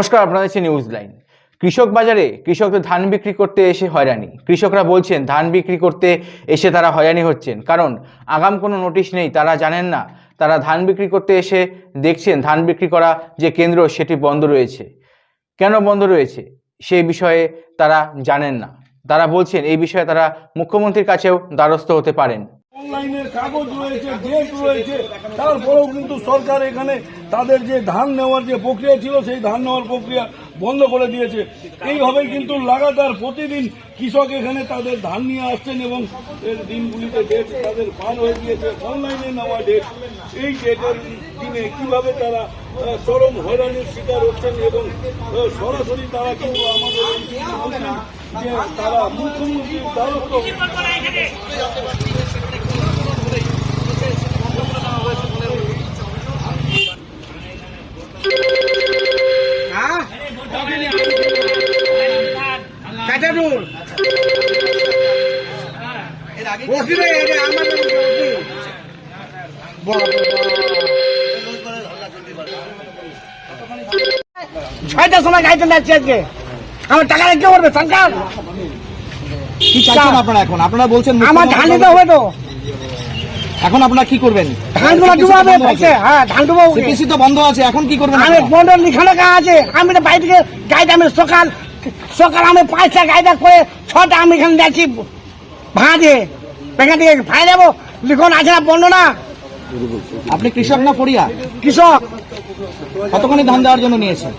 নমস্কার আপনাদের হচ্ছে নিউজ লাইন কৃষক বাজারে কৃষকদের ধান বিক্রি করতে এসে হয়রানি। কৃষকরা বলছেন, ধান বিক্রি করতে এসে তারা হয়রানি হচ্ছেন। কারণ আগাম কোনো নোটিশ নেই, তারা জানেন না। তারা ধান বিক্রি করতে এসে দেখছেন, ধান বিক্রি করা যে কেন্দ্র, সেটি বন্ধ রয়েছে। কেন বন্ধ রয়েছে? সেই বিষয়ে তারা জানেন না। তারা বলছেন, এই বিষয়ে তারা মুখ্যমন্ত্রীর কাছেও দ্বারস্থ হতে পারেন। অনলাইনের কাগজ রয়েছে ডেট রয়েছে, তারপরেও কিন্তু সরকার এখানে তাদের যে ধান নেওয়ার যে প্রক্রিয়া ছিল, সেই ধান নেওয়ার প্রক্রিয়া বন্ধ করে দিয়েছে। এইভাবেই কিন্তু লাগাতার প্রতিদিন কৃষক এখানে তাদের ধান নিয়ে আসছেন এবং এর দিনগুলিতে ডেট তাদের পার হয়ে গিয়েছে, অনলাইনে নেওয়া ডেট এই ডেটের দিনে কীভাবে তারা চরম হয়রানির শিকার হচ্ছেন এবং সরাসরি তারা কিন্তু আমাদের যে তারা মুখ্যমন্ত্রীর দ্বারস্থ এটা আমার ছয়টার সময় গাইতে যাচ্ছি আজকে। আমার টাকা রেখে করবে সরকার কি চাইছেন আপনারা এখন? আপনারা বলছেন আমার ধান হবে তো। এখন আপনারা কি করবেন? ধানগুলো ডুবাবে হ্যাঁ ধান ডুবাবো সিপিসি তো বন্ধ আছে এখন কি করবেন আমি? বন্ধ লিখানো কাজ আছে। আমি তো বাড়ি থেকে গাইতে আমি সকাল সকাল আমি পাঁচটা গাইদা করে ছটা আমি এখানে যাচ্ছি ভাঁজে। এখান থেকে ফাই যাব লিখন আছে না বন্ধ না? আপনি কৃষক না পড়িয়া কৃষক। কতখানি ধান দেওয়ার জন্য নিয়েছেন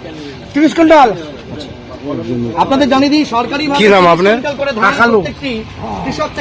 তিরিশ কুইন্টাল। আপনাদের জানিয়ে দিই সরকারি কি নাম আপনার? কৃষক থেকে